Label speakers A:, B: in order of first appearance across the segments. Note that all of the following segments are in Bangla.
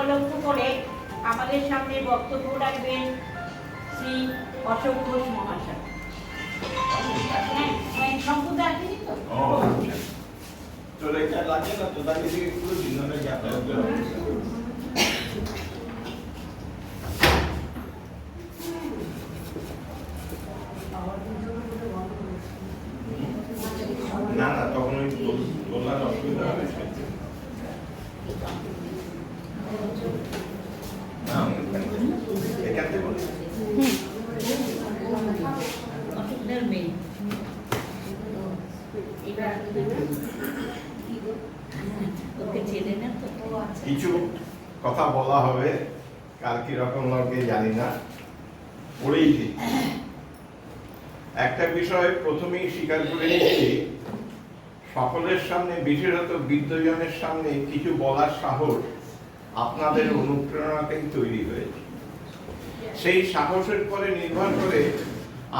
A: উপলক্ষ করে আমাদের সামনে বক্তব্য রাখবেন শ্রী অশোক ঘোষ মহাশয়। হ্যাঁ হ্যাঁ
B: লাগে না না না তখন ওই তোল- তোলার অসুবিধা হবে না, এখান থেকে বলি।
A: অশোকদের মেয়ে এবার ওকে চেনে না তো
B: কিছু কথা বলা হবে, কার কি রকম লাগে জানি না। পড়েই দিই। একটা বিষয় প্রথমেই স্বীকার করে নিচ্ছি, সকলের সামনে, বিশেষত বিদ্যজনের সামনে কিছু বলার সাহস আপনাদের অনুপ্রেরণাতেই তৈরি হয়েছে। সেই সাহসের পরে নির্ভর করে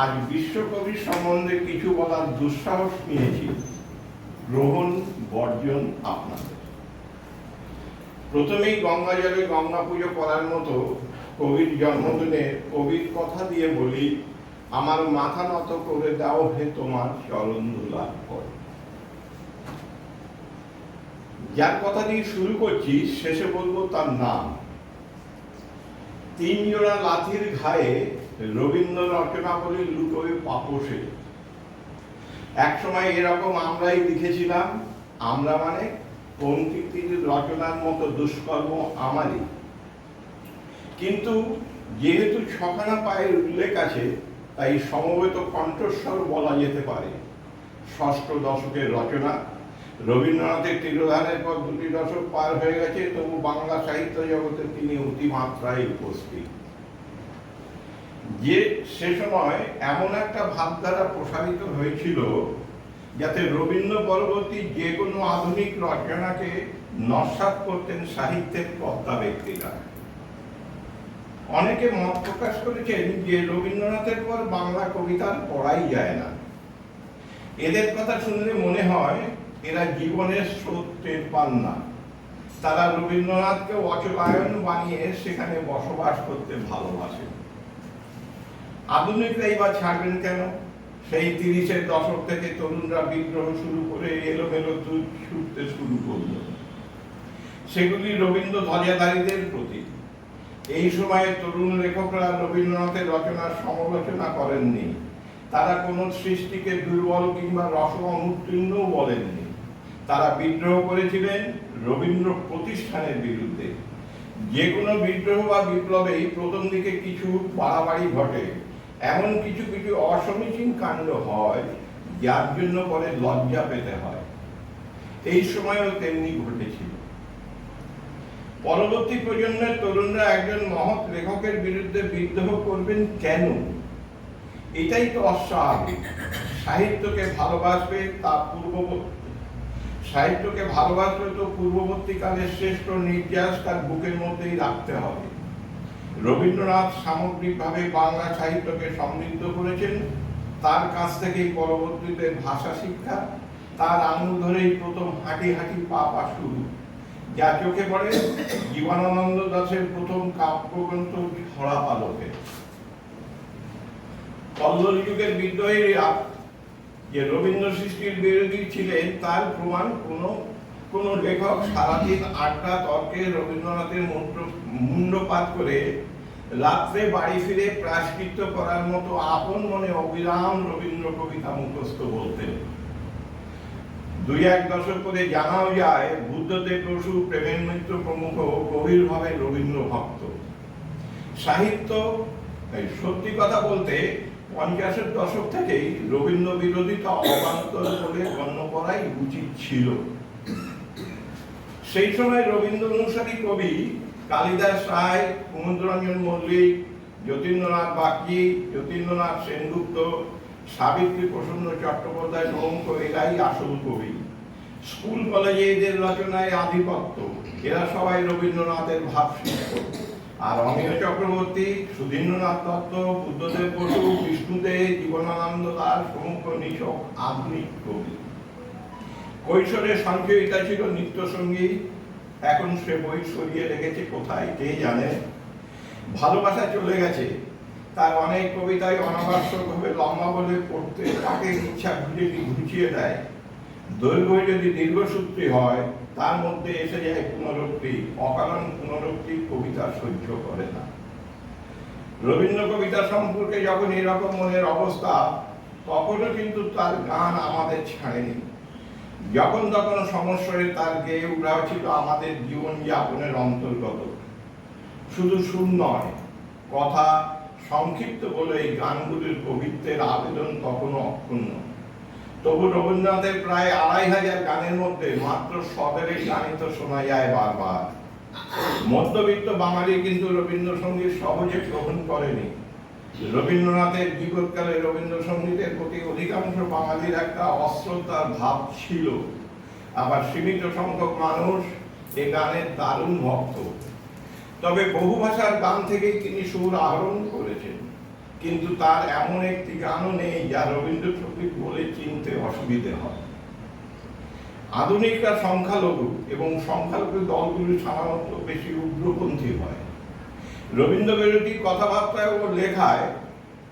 B: আজ বিশ্বকবি সম্বন্ধে কিছু বলার দুঃসাহস নিয়েছি। গ্রহণ, বর্জন আপনাদের। প্রথমেই গঙ্গা জলে গঙ্গা পুজো করার মতো কবির জন্মদিনে কবির কথা দিয়ে বলি, আমার মাথা নত করে দাও হে তোমার চরণ ধুলার পর যার কথা দিয়ে শুরু করছি, শেষে বলব তার নাম। তিন জোড়া লাথির ঘায়ে রবীন্দ্র রচনাবলী লুটোয় পাপসে। এক সময় এরকম আমরাই লিখেছিলাম, আমরা মানে পঙ্ক্তির রচনার মতো দুষ্কর্ম আমারই। কিন্তু যেহেতু ছখানা পায়ের উল্লেখ আছে, তাই সমবেত কণ্ঠস্বর বলা যেতে পারে। ষষ্ঠ দশকের রচনা, রবীন্দ্রনাথের তিরোধানের পর দুটি দশক পার হয়ে গেছে, তবু বাংলা সাহিত্য জগতে তিনি অতিমাত্রায় উপস্থিত। যে সে সময় এমন একটা ভাবধারা প্রসারিত হয়েছিল যাতে রবীন্দ্র পরবর্তী যে কোনো আধুনিক রচনাকে নস্বাত করতেন সাহিত্যের কর্তা ব্যক্তিরা। অনেকে মত প্রকাশ করেছেন যে রবীন্দ্রনাথের পর বাংলা কবিতার পড়াই যায় না। এদের কথা শুনলে মনে হয় এরা জীবনের স্রোত টের পান না। তারা রবীন্দ্রনাথকে অচলায়ন বানিয়ে সেখানে বসবাস করতে ভালোবাসে। আধুনিকরাই বা ছাড়বেন কেন? সেই তিরিশের দশক থেকে তরুণরা বিদ্রোহ শুরু করে এলোমেলো তুই ছুটতে শুরু করল। সেগুলি রবীন্দ্র ধ্বজাধারীদের প্রতি। এই সময়ে তরুণ লেখকরা রবীন্দ্রনাথের রচনার সমালোচনা করেননি। তারা কোনো সৃষ্টিকে দুর্বল কিংবা রস অনুত্তীর্ণও বলেননি। তারা বিদ্রোহ করেছিলেন রবীন্দ্র প্রতিষ্ঠানের বিরুদ্ধে। যে কোনো বিদ্রোহ বা বিপ্লবেই প্রথম দিকে কিছু বাড়াবাড়ি ঘটে। এমন কিছু কিছু অসমীচীন কাণ্ড হয়, যার জন্য পরে লজ্জা পেতে হয়। এই সময়ও তেমনি ঘটেছিল। পরবর্তী প্রজন্মের তরুণরা একজন মহৎ লেখকের বিরুদ্ধে বিদ্রোহ করবেন কেন? এটাই তো অস্বাভাবিক। সাহিত্যকে ভালোবাসবে তা পূর্ববর্তী। সাহিত্যকে ভালোবাসবে তো পূর্ববর্তীকালের শ্রেষ্ঠ নির্যাস তার বুকের মধ্যেই রাখতে হবে। রবীন্দ্রনাথ সামগ্রিকভাবে বাংলা সাহিত্যকে সমৃদ্ধ করেছেন। তার কাছ থেকেই পরবর্তীতে ভাষা শিক্ষা। তার আঙুল ধরেই প্রথম হাঁটি হাঁটি পা পা শুরু। যা চোখে পড়ে জীবনানন্দ দাসের প্রথম কাব্যগ্রন্থ ছড়া পালকে। কল্লোল যুগের যে রবীন্দ্র সৃষ্টির বিরোধী ছিলেন, তার প্রমাণ কোন কোন লেখক সারাদিন আড্ডা, তর্কে রবীন্দ্রনাথের মুন্ড- মুন্ডপাত করে রাত্রে বাড়ি ফিরে প্রায়শ্চিত্ত করার মতো আপন মনে অবিরাম রবীন্দ্র কবিতা মুখস্থ বলতেন দুই এক দশক পরে জানাও যায়, বুদ্ধদেব বসু প্রেমেন মিত্র প্রমুখ, গভীরভাবে রবীন্দ্র ভক্ত। সাহিত্য সত্যি কথা বলতে, পঞ্চাশের দশক থেকেই রবীন্দ্র বিরোধিতা অবান্তর বলে গণ্য করাই উচিত ছিল। সেই সময় রবীন্দ্র অনুসারী কবি কালিদাস রায়, কুমুদরঞ্জন মল্লিক, যতীন্দ্রনাথ বাগচি, যতীন্দ্রনাথ সেনগুপ্ত, সাবিত্রী প্রসন্ন চট্টোপাধ্যায় প্রমুখ এরাই আসল কবি। স্কুল কলেজে এদের রচনায় আধিপত্য। এরা সবাই রবীন্দ্রনাথের ভাব শিল্প। আর অমিয় চক্রবর্তী, সুধীন্দ্রনাথ দত্ত, বুদ্ধদেব বসু বিষ্ণুদেব জীবনানন্দ দাস প্রমুখ নিছক আধুনিক কবি। কৈশোরে সঞ্চয়িতা ছিল নৃত্যসঙ্গী এখন সে বই সরিয়ে রেখেছে কোথায় কে জানে। ভালোবাসা চলে গেছে। তার অনেক কবিতায় অনাবশ্যকভাবে লম্বা বলে পড়তে তাকে ইচ্ছা ঘুরে ঘুচিয়ে দেয়। দৈর্ঘ্য যদি দীর্ঘসূত্রী হয়, তার মধ্যে এসে যায় পুনরুক্তি। অকারণ পুনরুক্তি কবিতা সহ্য করে না। রবীন্দ্র কবিতা সম্পর্কে যখন এরকম মনের অবস্থা, তখনও কিন্তু তার গান আমাদের ছাড়েনি। যখন তখন সমস্যায় তার গেয়ে উঠা ছিল আমাদের জীবন যাপনের অন্তর্গত। শুধু সুর নয়, কথা সংক্ষিপ্ত বলে এই গানগুলির কবিত্বের আবেদন তখনও অক্ষুণ্ণ। তবু রবীন্দ্রনাথের প্রায় আড়াই হাজার গানের মধ্যে মাত্র সবেরই গানিত শোনা যায় বারবার। মধ্যবিত্ত বাঙালি কিন্তু রবীন্দ্রসঙ্গীত সহজে গ্রহণ করেনি। রবীন্দ্রনাথের বিগতকালে রবীন্দ্রসঙ্গীতের প্রতি অধিকাংশ বাঙালির একটা অশ্রদ্ধার ভাব ছিল। আবার সীমিত সংখ্যক মানুষ এ গানের দারুণ ভক্ত। তবে বহু ভাষার গান থেকেই তিনি সুর আহরণ করেছেন। কিন্তু তার এমন একটি গানও নেই যা রবীন্দ্রসঙ্গীত বলে চিনতে অসুবিধে হয়। আধুনিকরা সংখ্যালঘু এবং সংখ্যালঘু দলগুলি সাধারণত বেশি উগ্রপন্থী হয়। রবীন্দ্র বিরোধী কথাবার্তায় ও লেখায়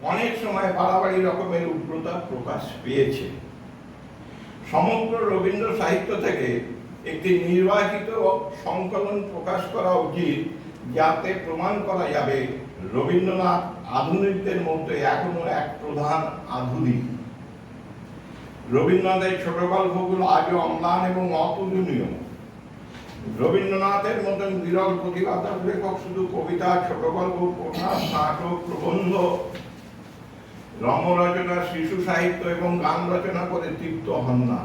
B: অনেক সময় বাড়াবাড়ি রকমের উগ্রতা প্রকাশ পেয়েছে। সমগ্র রবীন্দ্র সাহিত্য থেকে একটি নির্বাচিত সংকলন প্রকাশ করা উচিত, যাতে প্রমাণ করা যাবে রবীন্দ্রনাথ আধুনিকদের মধ্যে এখনও এক প্রধান আধুনিক। রবীন্দ্রনাথের ছোট গল্পগুলো আজও অম্লান এবং অতুলনীয়। রবীন্দ্রনাথের মতন বিরল প্রতিভাধর লেখক শুধু কবিতা, ছোট গল্প, উপন্যাস, নাটক, প্রবন্ধ, রমরচনা, শিশু সাহিত্য এবং গান রচনা করে তৃপ্ত হন না।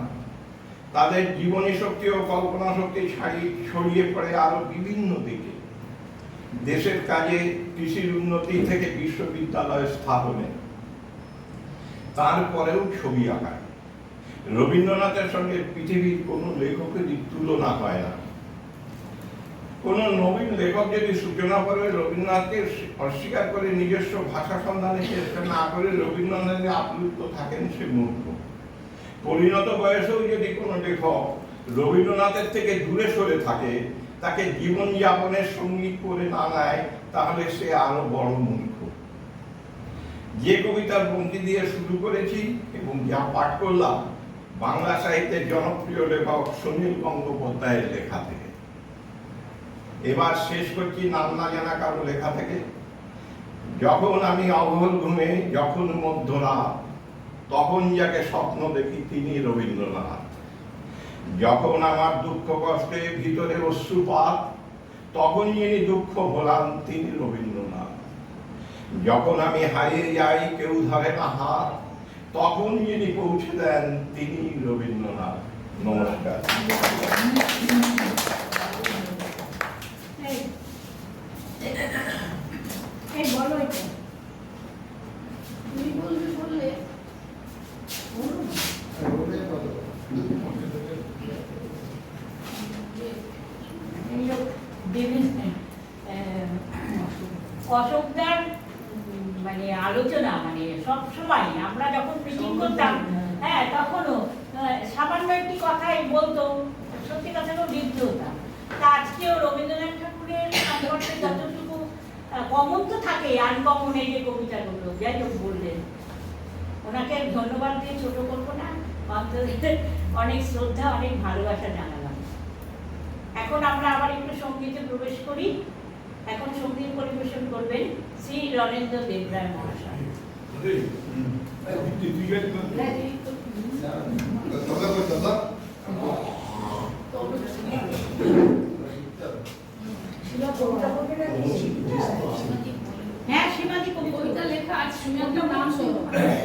B: তাদের জীবনী শক্তি ও কল্পনা শক্তি ছড়িয়ে পড়ে আরও বিভিন্ন দিকে। দেশের কাজে কৃষির উন্নতি থেকে বিশ্ববিদ্যালয় স্থাপনে। তারপরেও ছবি আঁকায়। রবীন্দ্রনাথের সঙ্গে পৃথিবীর কোনো লেখকেরই তুলনা হয় না। কোন নবীন লেখক যদি সূচনা করে, রবীন্দ্রনাথকে অস্বীকার করে নিজস্ব ভাষা সন্ধানে চেষ্টা না করে রবীন্দ্রনাথে আপ্লুত থাকেন সে মূর্খ। পরিণত বয়সেও যদি কোনো লেখক রবীন্দ্রনাথের থেকে দূরে সরে থাকে, তাকে জীবন যাপনের সঙ্গী করে না নেয়, তাহলে সে আরও বড় মূর্খ। যে কবিতার পঙ্ক্তি দিয়ে শুরু করেছি এবং যা পাঠ করলাম, বাংলা সাহিত্যের জনপ্রিয় লেখক সুনীল গঙ্গোপাধ্যায়ের লেখা থেকে এবার শেষ করছি নাম না জানা কারও লেখা থেকে। যখন আমি অঘল ঘুমে, যখন মধ্যরাত, তখন যাকে স্বপ্ন দেখি তিনি রবীন্দ্রনাথ। যখন আমার দুঃখ কষ্টে ভিতরে অশ্রুপাত, তখন যিনি দুঃখ ভোলান তিনি রবীন্দ্রনাথ। যখন আমি হারিয়ে যাই কেউ ধরে না হাত তখন যিনি পৌঁছে দেন তিনি রবীন্দ্রনাথ। নমস্কার
A: এই এই বলো এটা
C: তুমি বলবে বললে
A: বলো না। এই লোক বিভিন্ন আহ, অশোকদার উম, মানে আলোচনা মানে সব সময়। আমরা যখন মিটিং করতাম হ্যাঁ তখনও সামান্য একটি কথাই বলতো, সত্যি কথাটাও লিপ্ত হতাম। তা আজকেও রবীন্দ্রনাথ ঠাকুরের সম্পর্কে যতটুকু কমন তো থাকে আনকমন এই যে কবিতাগুলো, যাই হোক বললেন। ওনাকে ধন্যবাদ দিয়ে ছোট করব না অন্তরে অনেক শ্রদ্ধা, অনেক ভালোবাসা জানালাম। এখন আমরা আবার একটু সঙ্গীতে প্রবেশ করি। এখন সংগীত পরিবেশন করবেন শ্রী রণেন্দ্র দেবরায় মহাশয়। হ্যাঁ সীমাদি কবিতা
C: কবিতা লেখা আজ শুনে নাম শোনো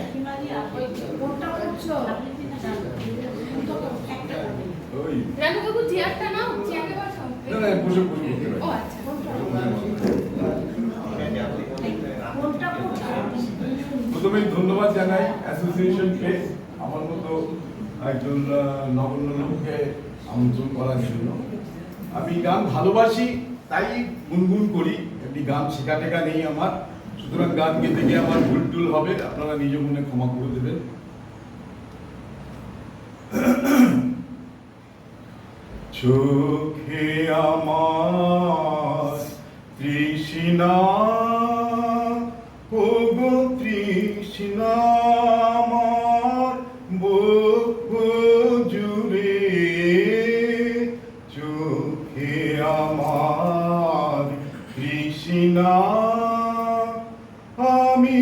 A: সীমাদি আপনি
C: কোনটা করছ রানু কাকু চেয়ারটা নাও চেয়ারে বসাও।
D: না, না, বসে।
C: ও আচ্ছা
A: কোনটা কোনটা
D: প্রথমে ধন্যবাদ জানাই অ্যাসোসিয়েশনকে আমার মতো একজন নগণ্য লোককে আমন্ত্রণ করার জন্য। আমি গান ভালোবাসি, তাই গুনগুন করি। এমনি গান শেখা টেখা নেই আমার। সুতরাং গান গেতে গিয়ে আমার ভুল টুল হবে, আপনারা নিজ মনে ক্ষমা করে দেবেন। চোখে আমার তৃষ্ণা তৃষ্ণা। আমি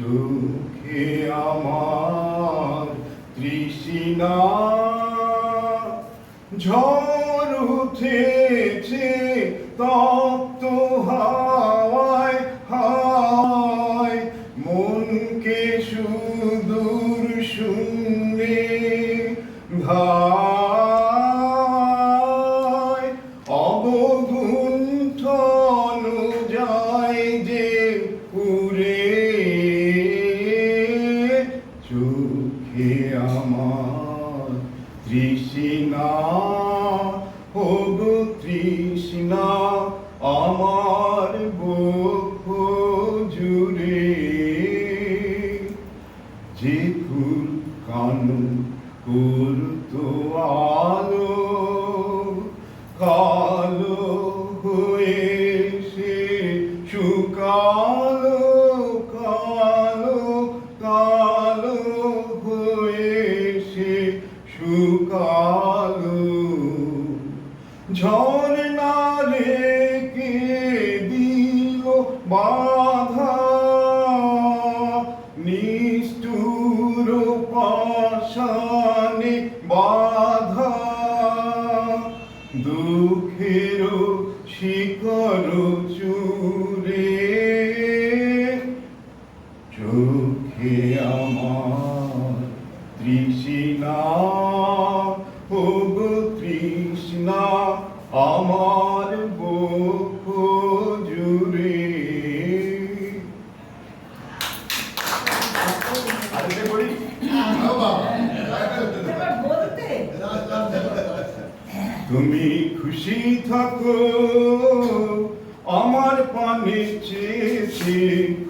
D: চোখে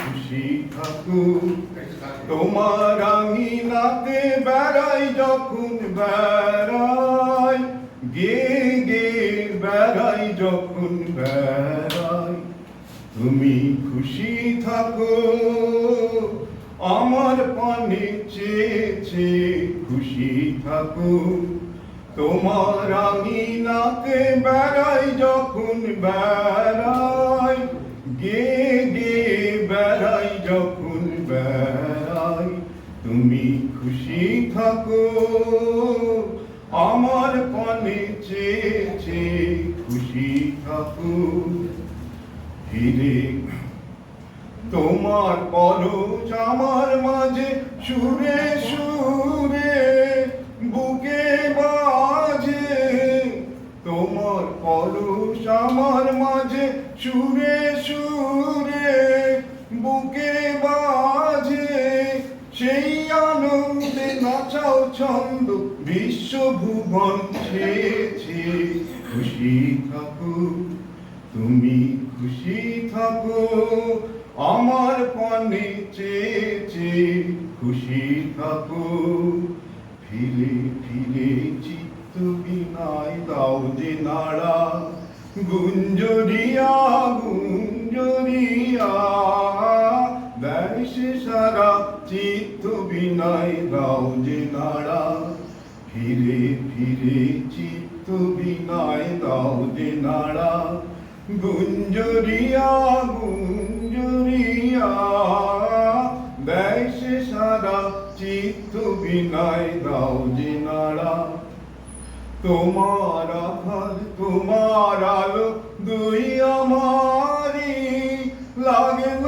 D: খুশি থাকো তোমার আমি নাতে বেড়াই, যখন বেড়াই গে গে বেড়াই, যখন বেড়াই। তুমি খুশি থাকো আমার পানে চেয়েছে খুশি থাকো তোমার আমি নাকে বেড়াই, যখন বেড়াই গে যখন বেড়াই, তুমি খুশি থাকো। আমার পানে চেয়েছে খুশি থাকো। ফিরে তোমার পরশ আমার মাঝে সুরে সুরে, বুকে বাজে। তোমার পরশ আমার মাঝে সুরে ছন্দ বিশ্বভুবন ছেয়েছে খুশি থাকুক তুমি খুশি থাকো, আমার পানে চেয়েছে, খুশি থাকো। ফিরে ফিরে চিত্ত বিনায় দাও যে নাড়া, গুঞ্জরিয়া গুঞ্জরিয়া। দেশ সারা চিত্ত বিনায় দাও ফিরে ফিরে চিত্ত বিনায় দাও যে নাড়া। গুঞ্জরিয়া গুঞ্জরিয়া, দেশ সারা চিত্ত বিনায় দাও যে নাড়া। তোমার আধার তোমার আলো দুই আমারি লাগল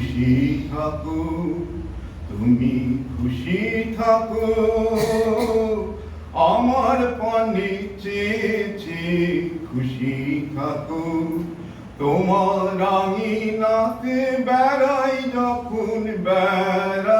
D: খুশি থাকো, তুমি খুশি থাকো। আমার পানে চেয়েছে খুশি থাকো, তোমার রাঙিনাতে বেড়াই যখন বেড়া